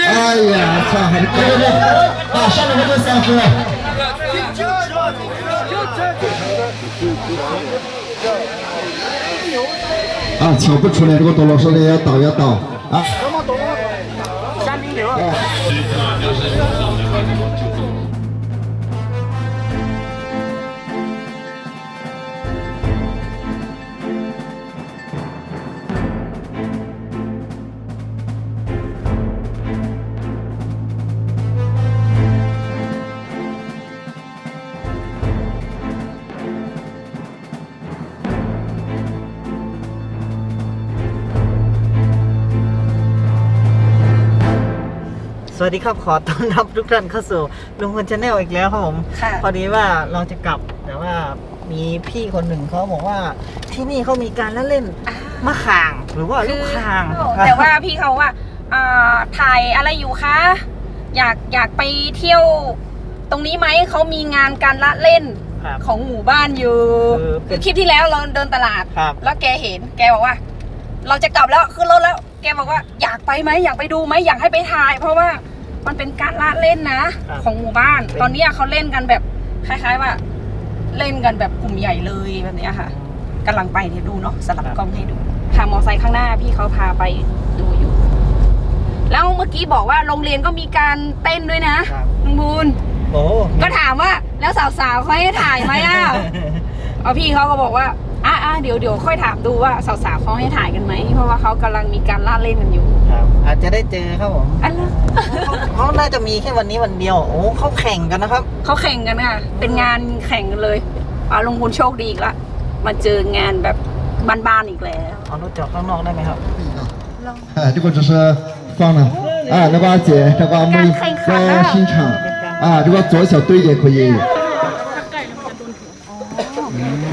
哎呀我操对啊。下面的都是三十了啊瞧不出来这个多老师的要倒要倒。啊。 สวัสดีครับ ขอต้อนรับทุกท่านเข้าสู่ลุงพลชาแนลอีกแล้วครับผมค่ะ พอดีว่าเราจะกลับแต่ว่ามีพี่คนหนึ่งเขาบอกว่าที่นี่เขามีการละเล่นมะข่างหรือว่าลูกข่าง แต่ว่าพี่เขาว่าอ่าถ่ายอะไรอยู่คะอยากอยากไปเที่ยวตรงนี้ไหมเขามีงานการละเล่นครับของหมู่บ้านอยู่คือเป็นคลิปที่แล้วเราเดินตลาดครับแล้วแกเห็นแกบอกว่า เราจะกลับแล้วขึ้นรถแล้ว แกบอกว่าอยากไปไหมอยากไปดูไหมอยากให้ไปถ่าย เพราะว่ามันเป็นการละเล่นนะ ครับของหมู่บ้านเป็นตอนเนี้ยเขาเล่นกันแบบคล้ายๆว่า เล่นกันแบบกลุ่มใหญ่เลยแบบเนี้ยค่ะกำลังไปเดี๋ยวดูเนาะสลับ กล้องให้ดูทางมอไซค์ข้างหน้าพี่เขาพาไปดูอยู่ แล้วเมื่อกี้บอกว่าโรงเรียนก็มีการเต้นด้วยนะครับ ลุงบูนโอ้ก็ถามว่าแล้วสาวๆเขาให้ถ่ายไหมอะ เอาพี่เขาก็บอกว่า อ่ะอ่ะเดี๋ยวเดี๋ยวค่อยถามดูว่าสาวๆเขาให้ถ่ายกันไหม เพราะว่าเขากำลังมีการล่าเล่นกันอยู่ ครับอาจจะได้เจอครับผม อันละ เขาน่าจะมีแค่วันนี้วันเดียว โอ้เขาแข่งกันนะครับ เขาแข่งกันค่ะ เป็นงานแข่งกันเลยอาลุงบุญโชคดีอีกละ มาเจองานแบบบ้านๆอีกแล้ว เอารถจอดข้างนอกได้ไหมครับ 哎，这个只是放了啊，那把姐，那把妹在欣赏啊，这个左小队也可以。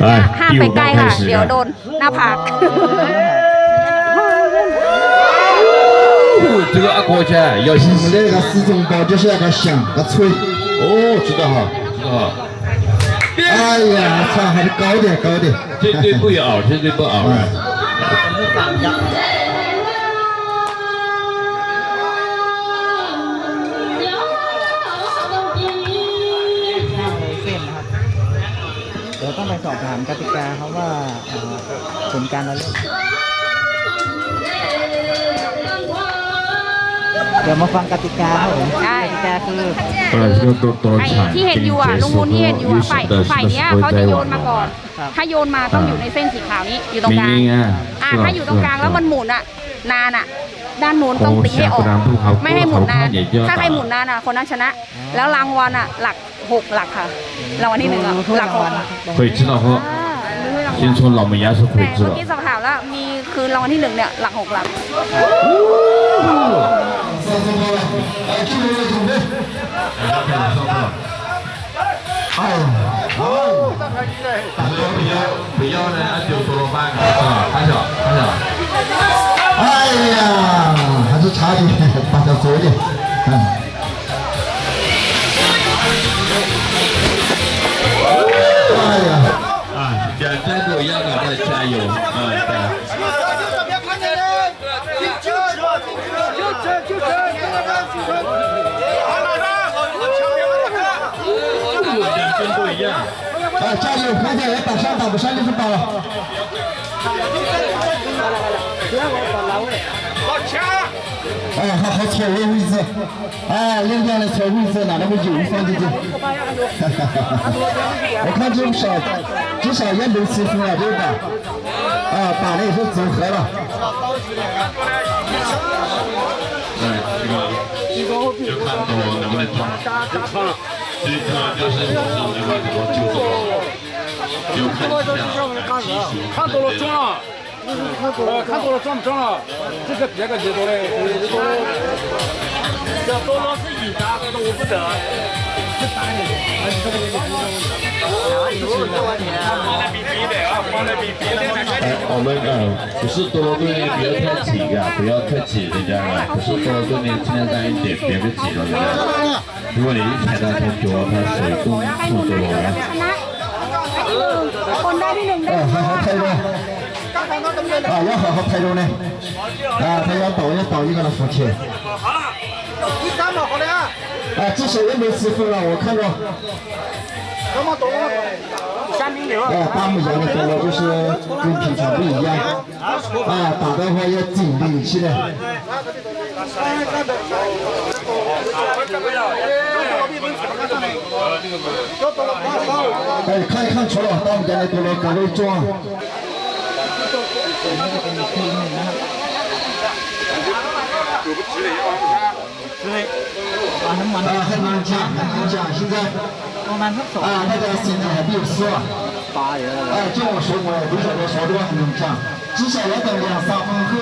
来， ห้าม 第 ไป 五 ใกล้ 棒 ค่ะ 开始 เดี๋ยวโด 了。 นหน้าผาก 哦这个阿国家要我心们这个四种包就是那个响个脆。哦，知道哈，知道哈。哎呀，操，还是高点高点。这队不咬，这队不咬了。 ามกติกาเขาว่าผลการเราเล่น เดี๋ยวมาฟังกติกาครับผม ได้ กติกาคือ 后来这个多多 ไอ้ 场 ที่เห็น 并 อยู่อ่ะ 结 ลุง 束 บุญที่เห็นอยู่ 后， อ่ะ 预 ฝ่าย 示的 ฝ่าย 是 เนี้ย 不 เขา 会 จะ 再 โยน 玩 มาก่อน ครับ ถ้าโยนมาต้องอยู่ในเส้นสีขาวนี้อยู่ตรงกลาง 明明啊， อ่า 是吧 ถ้าอยู่ตรงกลางแล้วมันหมุนอ่ะ นานอ่ะ ด้านนู้นต้องตีให้ออก โอ้แสบกระดานภูเขา ไม่ให้หมุนนาน ภูเขาใหญ่ๆ ถ้าใครหมุนนานอ่ะ คนนั้นชนะ แล้วรางวัลอ่ะ หลักหกหลักค่ะ รางวัลที่หนึ่งอ่ะ หลักหกอ่ะ 可以知道喝， อ่ารู้รางวัล 先从老门牙是可 แต่ 以知 เมื่อ 道。 กี้สอบถามแล้วมีคือรางวัลที่หนึ่งเนี่ยหลักหกหลัก 哎，不要不要，了半啊，哎呀，还是差一点，把它做点，嗯。哎呀，啊，像战斗一加油。哎，加油，快点，要打上，打不上就是包了。哎，好好错位位置，哎，扔掉了错位置，哪那个油放进去。我看至少至少要六七分了，对吧？啊，打的也是组合了。对，这个就看我能不能装。最重要就是，看多了赚不？看多了赚不赚了？这个别个提多了，提多了，要多了是也打，多不得。多，多，多。多，我们讲，不是多对，不要太挤呀，不要客气，人家。不是多对，你尽量让一点，别着急。如果人太多，他就要他水多，不多。คนได้ที่หนึ่งได้ 哎，好好拍着。啊，要好好拍着呢。啊，他要倒要倒一个了，夫妻。 第三嘛，好的啊，啊，这手也没师傅了，我看过。那么多三名六，哎，大木羊的多了，就是跟平常不一样。啊，打的话要紧力气的。 哎，看一看除了，到我们家来过来，赶快抓。对，啊，很难讲，很难讲，现在。啊，那个现在还没有说。八人。哎，就我说，我不晓得说多少分钟，至少要等两三分钟。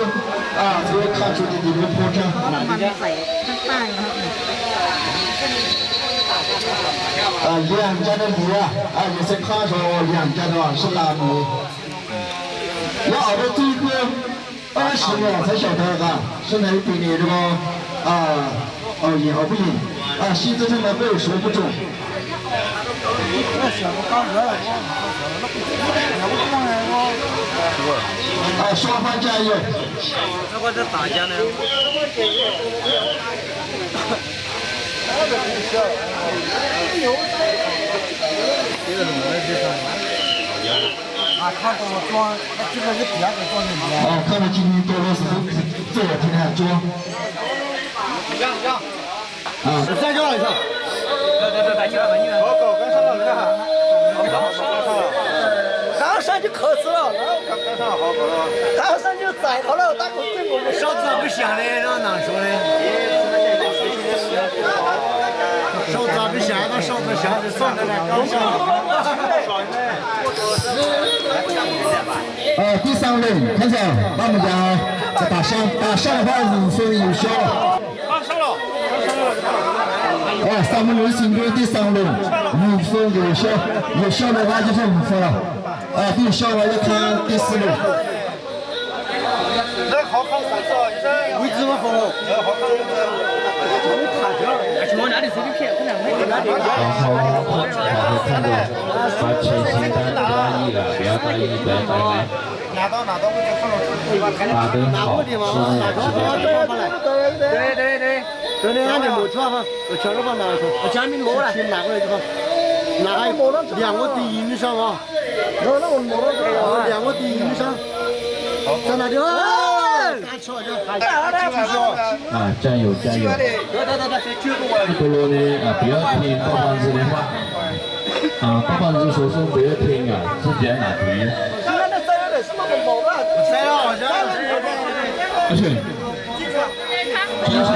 啊，才会看出你的一个破绽。 น้ำมันใส่ข้างใต้นะครับเนี่ย 啊，两家的梨啊，啊，也是看说两家的啊是蓝莓。我熬到最后二十年才晓得啊，是哪一边的这个啊，熬赢熬不赢啊，现在真的没有说不 双方。呢？啊，看装，这个是第二装？啊，看到今天多少是这个今天装。啊，再叫一下。刚上了，刚上就了，刚刚上，好了，刚上就栽倒了，不嘞，难嘞。不？第三轮，开始我们家大象大象的话，五分有效。三个人行过第三轮，五分有效，有效的话就是五分了。啊，第五项我要看第四轮。那啥子？你？把钱先打了，拿到拿到，我就放了。好，拿灯好，对对对对对对对，昨天俺就没抓哈，我全都把拿出，我家里摸了，先拿过来就放。拿还摸，我的音响啊，那那我摸到这了，量我的音响，在哪里啊？啊，加油加油！不多了呢啊，不要听八方子的话啊，八方子说说不要听啊，自己拿主意。了好像。而且，精彩。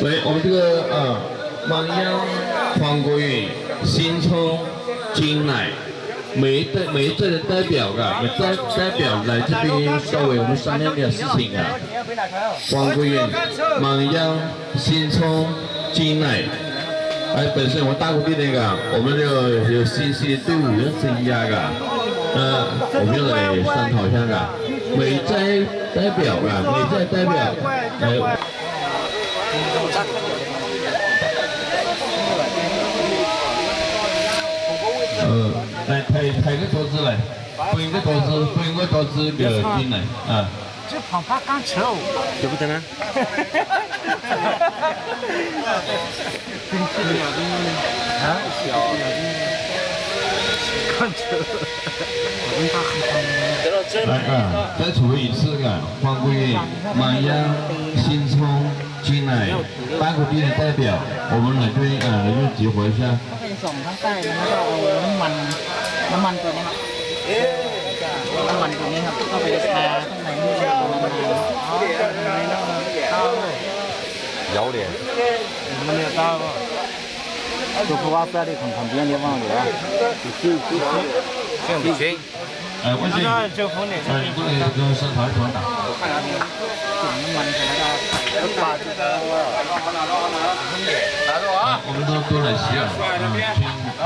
喂，我们这个啊，芒秧、黄国运、新葱、金奶，每一代每一队的代表啊，每代代表来这边稍微我们商量点事情啊。黄国运、芒秧、新葱、金奶。哎，本身我们大谷地那个，我们这个有新系队伍要增加个，呃，我们要来商讨一下个，每在代表啊，每在代表，哎。呃，来抬抬个桌子来，搬个桌子，搬个桌子给进来啊。这胖胖刚吃哦，对不对呢？啊，小看吃，我跟他很来啊，再重一次个，黄桂圆、芒秧、新葱、金奶，八股地的代表，我们来这边啊，来这边集合一下。 เป็นส่งข้างใต้แล้วก็เอาน้ำมันน้ำมันตัวนี้ครับ น้ำมันตัวนี้ครับเข้าไปทาข้างในนี่เลยประมาณนี้อ๋อข้างในแล้วเข้า有点没有到就不挖塞的从旁边的往里啊就就就就行哎，我这，哎，这个跟生团团打。 จุ่มน้ำมันเสร็จแล้วก็ปาด 啊，我们都都来洗啊，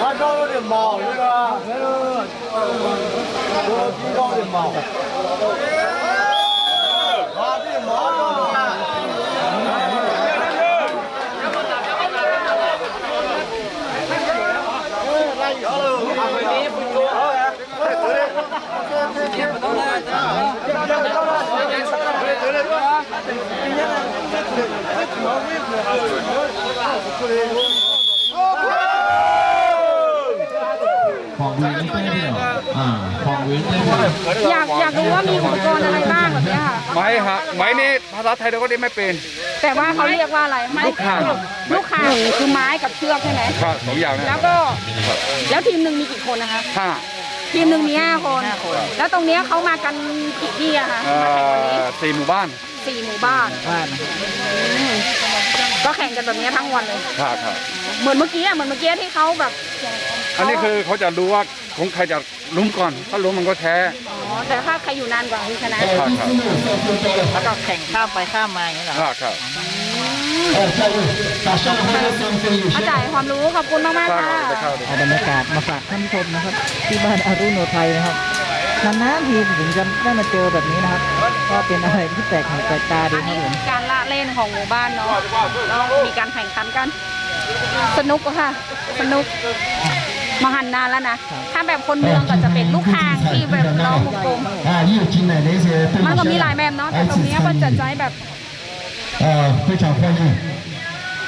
ဟာတော့လို့မောင်လူကဘယ်လိုဘောပြီးတော့မောင် อยากอยากรู้ว่ามีอุปกรณ์อะไรบ้างแบบเนี้ยค่ะ ไม้ฮะไม้นี่ภาษาไทยเราก็เรียกไม่เป็น แต่ว่าเขาเรียกว่าอะไรไม้ลูกข่าง ลูกข่างคือไม้กับเชือกใช่ไหมครับสองอย่างนะแล้วก็แล้วทีมหนึ่งมีกี่คนนะคะ ห้าทีมหนึ่งมีห้าคน แล้วตรงเนี้ยเขามากันกี่ที่อะคะเอ่มาแข่งวันนี้อสี่หมู่บ้านสี่หมู่บ้านบ้านอืมก็แข่งกันแบบเนี้ยทั้งวันเลย ครับครับเหมือนเมื่อกี้อะเหมือนเมื่อกี้ที่เขาแบบอันนี้คือเขาจะดูว่าของใครจะลุ้มก่อน ถ้าลุ้มมันก็แพ้อ๋อ แต่ถ้าใครอยู่นานกว่าคือชนะครับแล้วก็แข่งข้ามไปข้ามมาอย่างนี้เหรอ ครับครับ มาจ่ายความรู้ขอบคุณมากมากๆค่ะบรรยากาศมาฝากท่านผู้ชมนะครับ ที่บ้านอารุโนไทยนะครับนานๆทีถึงจะได้มาเจอแบบนี้นะครับ ก็เป็นอะไรที่แปลกหูแปลกตาดีอัครับผม คือการละเล่นของหมู่บ้านเนาะมีการแข่งขันกัน สนุกค่ะ สนุก มาหันนานแล้วนะ ถ้าแบบคนเมืองก็จะเป็นลูกคางที่แบบน้องกลมมันก็มีหลายแบบเนาะแต่ตรงนี้มันจะใช้แบบ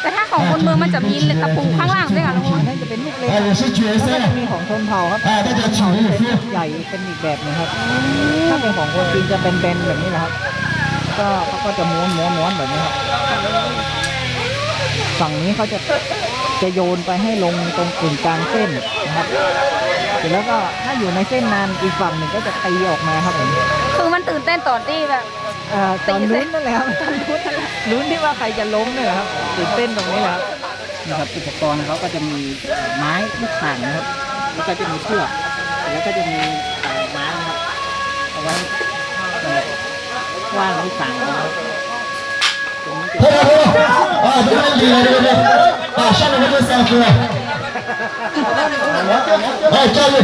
แต่ถ้าของคนเมืองมันจะมีตะปูข้างล่างด้วยค่ะลุงมอนนั่นจะเป็นลูกเล็กแล้วก็มีของชนเผ่าครับแต่จะป็นใหญ่เป็นอีกแบบนึงครับ ถ้าเป็นของคนจีนจะเป็นแบแบบนี้นะครับ ก็เขาก็จะม้วนม้วม้วนแบบนี้ครับฝั่งนี้เขาจะ จะโยนไปให้ลงตรงกึ่งกลางเส้นนะครับเสร็จแล้วก็ถ้าอยู่ในเส้นนานอีกฝั่งหนึ่งก็จะตีออกมาครับผมคือมันตื่นเต้นตอนที่แบบตอนลุ้นนั่นแหละครับลุ้นที่ว่าใครจะล้มเนี่ยครับตื่นเต้นตรงนี้แหละครับนะครับอุปกรณ์เขาก็จะมีไม้ลูกข่างนะครับแล้วก็จะมีเชือกแล้วก็จะมีไม้นะครับเอาไว้ว่างลูกข่างนะครับ Hadi hadi hadi. 啊，下面那个三分。哎，加油！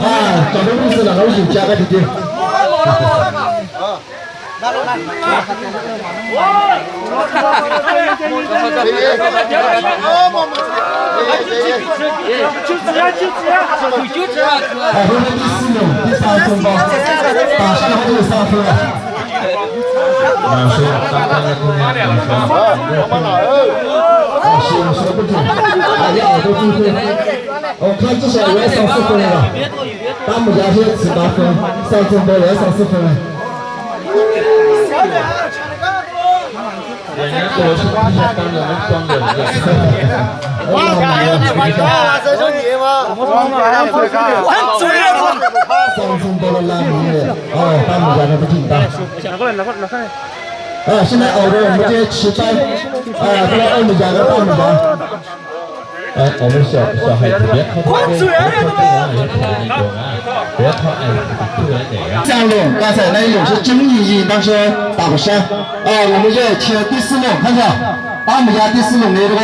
啊，咱们老司哪个路线加个弟弟？哎，我们第四名，第三分吧，打下来就是三分。啊，是啊，八点了，是吧？我们来，是啊，说不准，大家。我看至少有三四分了，大木家是七八分，三分多有三四分了。人家说是不想当人，能。你他兄弟吗？我他妈是兄弟！我嘴啊！多了拉米的，哦，大拇家那不挺大。啊，现在熬着我们这些吃饭，啊，这个二拇家跟大拇家。哎，我们小小孩子别靠这边，别靠这边，别靠那种啊，别靠哎，突然哪样？下路刚才那一种是争议性，但是打不上。啊，我们这切第四轮，看一下大拇家第四轮的这个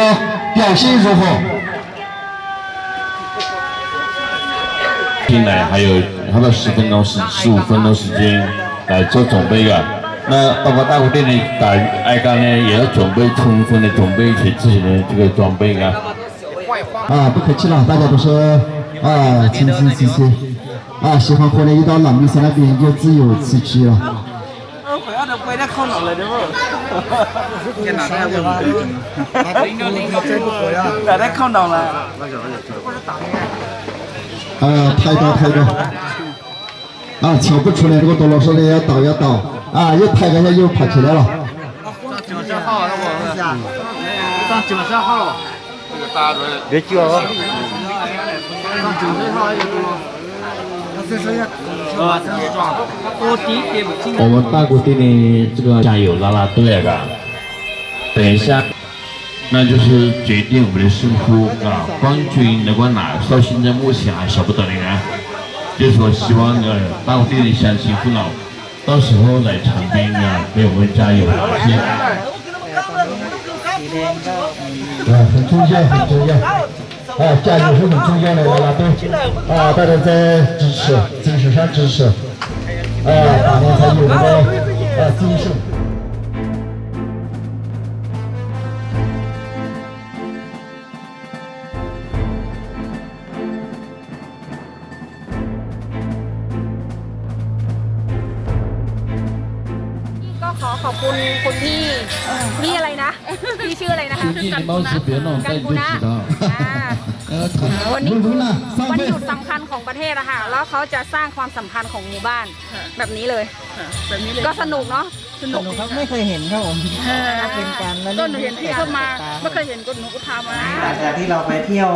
表现如何？进来还有还有十分钟，十十五分钟时间来做准备啊。那包括大部店里打挨干呢，也要准备充分的，准备一些自己的这个装备啊。啊，不客气了，大家都说啊，亲亲惜惜啊，喜欢喝的一到朗姆山那边就自由自在了。啊，抬高抬高，啊，瞧不出来，这个杜老师的，要倒要倒，啊，又抬高了又爬起来了。九十，上九十，别叫！上九十，我们大姑给你这个加油拉拉队的，等一下。那就是决定我们的胜负啊冠军那个拿到现在目前还舍不得的啊。就说希望呢当地的乡亲父老到时候来长汀啊给我们加油啊很重要很重要啊加油是很重要的啦啦队啊大家在支持支持上支持。啊打赢有是我们啊精神 ขอขอบคุณคุณพี่พี่อะไรนะพี่ชื่ออะไรนะคะคือกันกุนะวันนี้วันหยุดสำคัญของประเทศอะค่ะแล้วเขาจะสร้างความสัมพันธ์ของหมู่บ้านแบบนี้เลย แบบนี้เลยก็สนุกเนาะ สนุกหนูครับไม่เคยเห็นครับผมเออเป็นการละก็เล่นหนูเห็นพี่เข้ามาไม่เคยเห็นก็หนูก็พามาหลังจากที่เราไปเที่ยว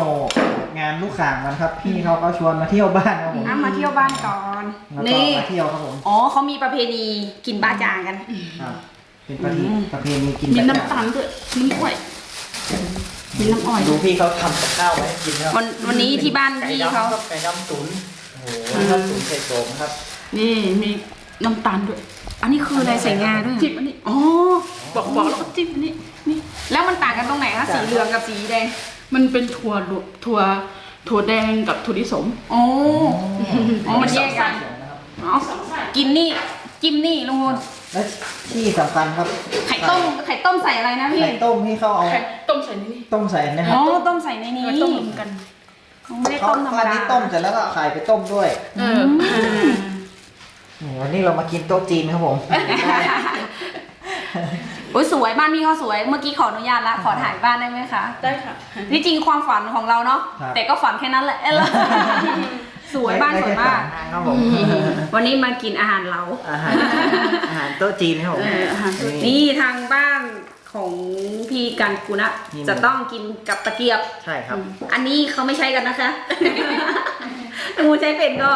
งานลูกข่างมันครับ พี่เขาก็ชวนมาเที่ยวบ้านครับผมอะมาเที่ยวบ้านก่อนแล้วก็นี่มาเที่ยวครับผมอ๋อเขามีประเพณีกินบาจางกัน ครับเป็นประเพณีประเพณีกินมีแบบน้ำตาลด้วยมีกล้วยมีน้ำอ้อยดูพี่เขาทำกับข้าวไว้ให้กินครับวันวันนี้ที่บ้านไก่พี่ดำเขาครับไก่ดำตุ๋นโอ้โหน้ำตุ๋นใส่โสมครับ นี่มี น้ำตาลด้วย อันนี้คืออะไรใส่งาด้วยจิ้มอันนี้อ๋อบอกบอกแล้วก็จิ้มอันนี้นี่แล้วมันต่างกันตรงไหนคะสีเหลืองกับสีแดง มันเป็นถั่วดถั่วถั่วแดงกับถั่วลิสมอ๋ออ๋อมันแยกกันอ๋อกินนี่จิ้มนี่ลุงพลและที่สำคัญครับไข่ต้มไข่ต้มใส่อะไรนะพี่ไข่ต้มที่เขาเอาไข่ต้มใส่ในนี่ต้มใส่นะครัอ๋บอต้มใส่ในนี้ไข่ต้มเหมือนกันไม่ได้เขาต้มธรรมอันดานี้ต้มเสร็จแล้วก็เอาไข่ไปต้มด้วย เออ วันนี้เรามากินโต๊ะจีนครับผมโอ้ยสวยบ้านพี่เขาสวย เมื่อกี้ขออนุญาตละขอถ่ายบ้านได้ไหมคะได้ค่ะ ที่จริงความฝันของเราเนาะครับ แต่ก็ฝันแค่นั้นแหละสวยบ้านสวยมากได้แค่สองทางครับผมวันนี้มากินอาหารเรา อาหารอาหารโต๊ะจีนครับผม เอออาหารโต๊ะจีนี่ทางบ้านของพี่กันกุนะนี่ จะต้องกินกับตะเกียบ ใช่ครับ อันนี้เขาไม่ใช้กันนะคะงูใช้เป็นก็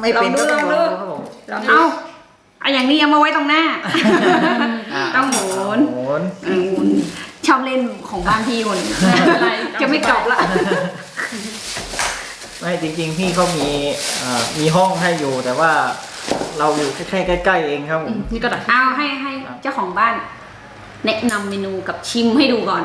ไม่เป็นก็ต้องลองดูครับผมลองเอาเอาอย่างนี้เอามาไว้ตรงหน้า ต้องหมุนหมุนอืมชอบเล่นของบ้านพี่คนนี้จะไม่กลับละไม่จริงๆพี่เขามีเอ่อมีห้องให้อยู่แต่ว่าเราอยู่แค่ใกล้ๆเองครับผมนี่กระดาษเอาให้ให้เจ้าของบ้าน แนะนำเมนูกับชิมให้ดูก่อน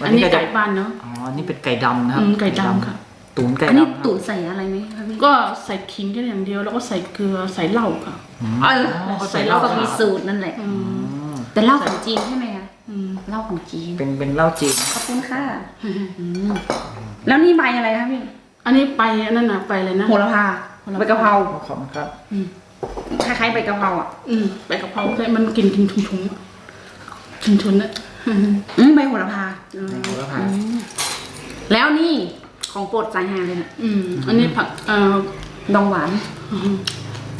วัอันนนี้นี้ก็จะไก่บ้านเนาะอ๋อนี่เป็นไก่ดำนะครับอืมไก่ดำค่ะ ตุ๋นไก่อันนี้ดำครับตุ๋นใส่อะไรไหมคะพี่ก็ใส่ขิงแค่อย่างเดียว แล้วก็ใส่เกลือใส่เหล้าค่ะเออเขาใส่ใส่เหเหล้าล้าก็มีสูตรนั่นแหละอืมอืมแต่เหล้าของจีนใช่ไหมคะอืมเหล้าของจีนเป็นเป็นเหล้าจีนขอบคุณค่ะอืมแล้วนี่ใบอะไรคะพี่อันนี้ไปอันนั้นนะไปเลยนะ โหระพาใบกะเพราขอบคุณครับ คล้ายๆใบกะเพราอะอืมใบกะเพราแต่มันกินกินทุ้งๆชุนๆนะอืมใบโหระพาในหัวละพาแล้วนี่ ของโปรดสายฮาเลยนะอืม อันนี้ผักเอ่อดองหวาน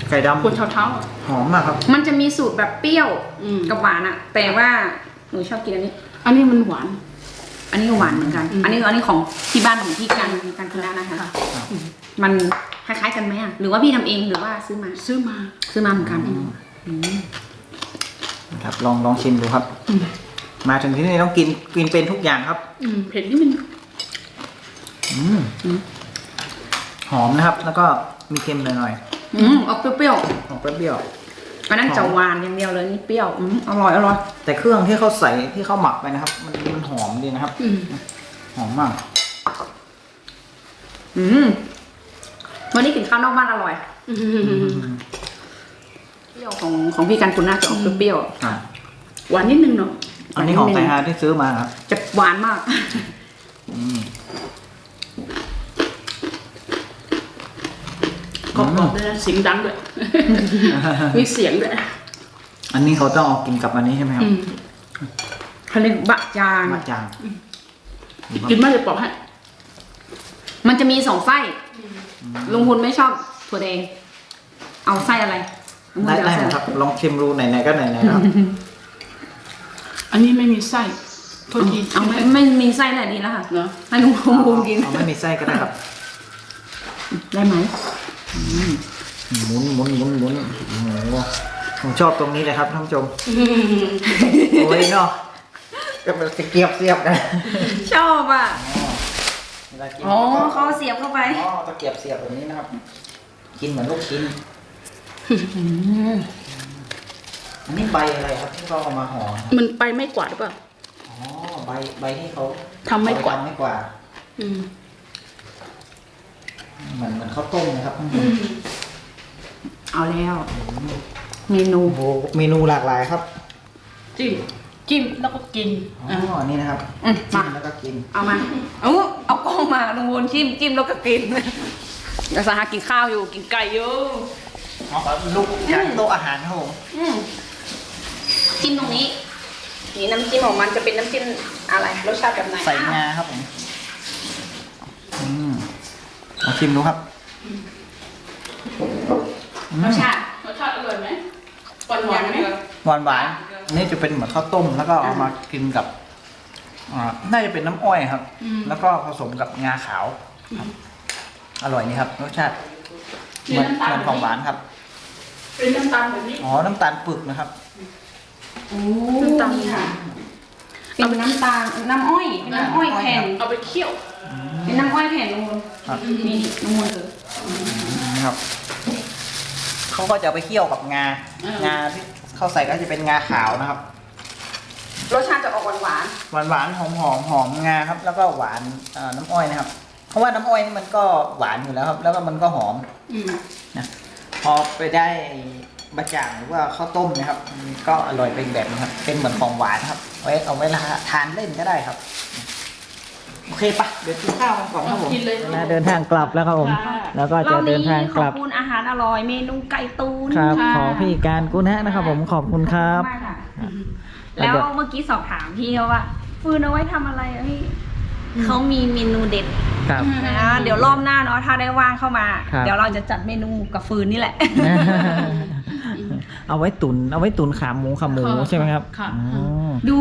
ไก่ดำคนเช้าเช้าๆอะหอมมากครับมันจะมีสูตรแบบเปรี้ยวอืม กับหวานอะแต่ว่าหนูชอบกินอันนี้ อันนี้มันหวาน อันนี้ก็หวานเหมือนกัน อืม อันนี้อันนี้ของที่บ้านของพี่กันกันคุณนานะคะค่ะมันคล้ายๆกันไหมอะหรือว่าพี่ทำเองหรือว่าซื้อมา ซื้อมา ซื้อมาเหมือนกัน ครับ ลองลองชิมดูครับ อืม มาถึงที่นี่ต้องกินกินเป็นทุกอย่างครับ อืมเผ็ดนิดนึงอืม หอมนะครับ แล้วก็มีเค็มหน่อยอืมออกเปรี้ยวๆออกเปรี้ยวๆอันนั้นจะหวานอย่างเดียวเลยนี่เปรี้ยวอืมอร่อยอร่อยๆแต่เครื่องที่เขาใส่ที่เขาหมักไปนะครับ มันมันหอมดีนะครับอืมหอมมาก อืมวันนี้กินข้าวนอกบ้านอร่อยอืมเปรี้ยวของของพี่กันคุณน่าจะออกเปรี้ยวอะหวานนิดนึงเนาะอันนี้ของไทยฮาที่ซื้อมาครับๆจะหวานมากอืม กรอบๆด้วยนะเสียงดังด้วย มีเสียงด้วยอันนี้เขาต้องเอากินกับอันนี้ใช่ไหมครับอืมเขาเรียกบะจาง มาจางกินไม่ได้ปอกให้มันจะมีสองไส้ลุงพุนไม่ชอบถั่วแดง เอาไส้อะไรลุงพลได้จะได้เอาหมไส้ดครับลองชิมดูไหนๆก็ไหนๆครับอันนี้ไม่มีไส้ โทษทีเอาไม่ไม่มีไส้แหละดีแล้วค่ะเนาะให้ลุงพุนกิน เอาไม่มีไส้ก็ได้ครับได้ไหมหมุนหมุนหมุนหมุนโอ้โหผมชอบตรงนี้เลยครับท่านผู้ชมโอ้ยเนาะก็เป็นตะเกียบเสียบกันชอบอะเวลากินอ๋อเขาเสียบเข้าไปอ๋อตะเกียบเสียบแบบนี้นะครับ กินเหมือนลูกชิ้นอันนี้ใบอะไรครับที่เขาเอามาห่อมันไปไม่กวาดหรือเปล่าอ๋อ ใบใบที่เขาทำไม่กวาดเอปทำไม่กวาดอืมเหมือนเหมือนข้าวต้มนะครับข้างบนเอาแล้ว เมนูโอ้โหเมนูหลากหลายครับจิ้มจิ้มแล้วก็กินอ๋ออะนี่นะครับอืมจิ้มามแล้วก็กิน เอามาเอาเอากล้องมาลุงวนจิ้มจิ้มแล้วก็กินเดี๋ยวสหากินข้าวอยู่กินไก่อยู่อ๋อลูกจากโต๊ะอาหารครับผมอืมจิ้มตรงนี้ นี่น้ำจิ้มของมันจะเป็นน้ำจิ้มอะไรรสชาติแบบไหนใส่งาครับผมอืมมาชิมดูครับอืมรสชาติรสชาติอร่อยไหมหวานหวานไหมหวานหวานๆนี่จะเป็นเหมือนข้าวต้ม แล้วก็เอามากินกับอ่าน่าจะเป็นน้ำอ้อยครับแล้วก็ผสมกับงาขาวครับอร่อยนี่ครับรสชาติเหมือนเหมือนของหวานครับ เป็นน้ำตาลแบบนี้อ๋อน้ำตาลปึกนะครับ โอ้น้ำตาล ค่ะ เป็นน้ำตาลน้ำอ้อยเป็นน้ำอ้อยแผ่นเอาไปเคี่ยว เป็นน้ำอ้อยแผ่นลุงวนครับ นี่ลุงวนเลย นะครับเขาก็จะเอาไปเคี่ยวกับงาอ่างงาที่เขาใส่ก็จะเป็นงาขาวนะครับ รสชาติจะออกหวานหวานหวานๆหอมหอมหอมงาครับ แล้วก็หวานเอ่อน้ำอ้อยนะครับ เพราะว่าน้ำอ้อยนี่มันก็หวานอยู่แล้วครับ แล้วก็มันก็หอมอืมนะ พอไปได้ บะจ่างหรือว่าข้าวต้มนะครับมันก็อร่อยเป็นแบบนะครับ เป็นเหมือนของหวานครับ ไว้เอาไว้ลาทานเล่นก็ได้ครับ โอเคปะเดี๋ยวกินข้าวกันก่อนครับผมกินเลย นะเดินทางกลับแล้วครับผม ค่ะ แล้วก็ๆรจะอบเดินี้นทางขกอลับบคุณอาหารอร่อยเมนูไก่ตูนครับ ค่ะ ขอพี่การกุณฮะนะครับผมขอบคุณครับมากค่ะแล้แล้ววเดี๋ยวเมื่อกี้สอบถามพี่เขาว่าฟืนเอาไว้ทำอะไรอะพี่เขามีเมนูเด็ดครับ นะเดี๋ยวรอบหน้าเนาะถ้าได้ว่างเข้ามา ครับ เดี๋ยวเราจะจัดเมนูกับฟืนนี่แหละ เอาไว้ตุน เอาไว้ตุนขาหมูขาหมูค่ะใช่ไหมครับค่ะ อ๋อดู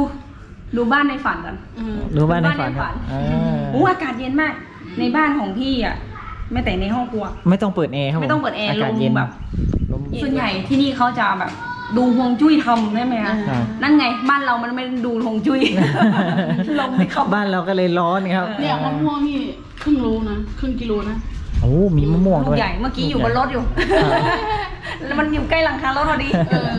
ดูบ้านในฝันกันอืมรู้บ้านในฝันครับบ้านในฝันอ่าโอ้อากาศเย็นมาก ในบ้านของพี่อะแม้แต่ในห้องครัว ไม่ต้องเปิดแอร์ครับผไม่ต้องเปิดแอร์ากาศลมเย็นแบบ ลม ส่วนใหญ่ที่นี่เขาจะแบบ ดูฮวงจุ้ยทำได้ไหมคะครับ นั่นไงบ้านเรามันไม่ดูฮวงจุ้ยลมไม่เข้า บ้านเราก็เลยร้อนครับเนี่ยมะม่วงนี่ครึ่งโลนะครึ่งกิโลนะ โอ้ มีมะม่วงลูด้วกยใหญ่เมื่อกี้อยู่บนรถอยู่ ครับแล้ว มันอยู่ใกล้หลังคารถพอดีเออ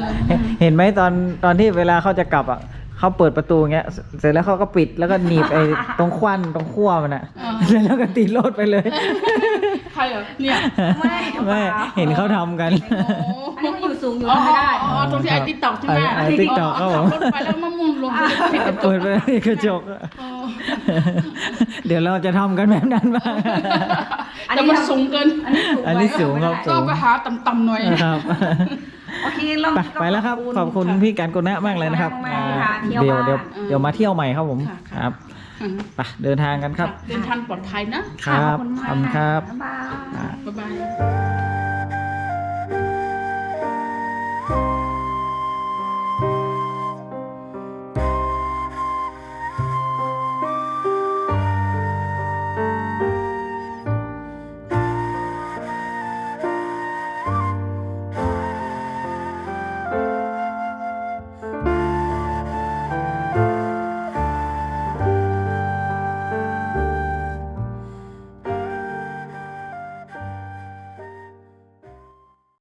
เห็นไหมตอนตอนที่เวลาเขาจะกลับอะ เขาเปิดประตูอย่างเงี้ย เสร็จแล้วเขาก็ปิดแล้วก็หนีบไอ้ตรงควันตรงขั้วมันอะอ่าแล้วก็ตีรถไปเลย ใครเหรอเนี่ยไม่ไม่เปล่าเห็นเขาทำกัน อันนี้มันอยู่สูงอยู่อ๋อทำไม่ได้ อ๋อตรงที่ไอติ๊กต็อกใช่ไหมไอ้ไอ้ TikTok ครับผม ขับรถไปแล้วมะม่วงลงไปติดกระจเปิกดไปที่กระจกอะอ๋อเดี๋ยวเราจะทำกันแบบนั้นบ้าง แต่มันสูงเกินอันนี้สูงอันนี้สูงครับก็ไปหาต่ำๆหน่อยครับ โอเคเราไปไปแล้วครับ ขอบคุณพี่การกุณะมากเลยนะครับขอบคุณมากอ่าค่ะเที่ยวเดี๋ยวบ้าน เดี๋ยวเดี๋ยวมาเที่ยวใหม่ครับผมค่ะค่ะ ครับอืมไปเดินทางกันครับ เดินทางปลอดภัยนะ ครับขอบคุณมาก ขอบคุณครับ บ๊ายบายอ่าบ๊ายบาย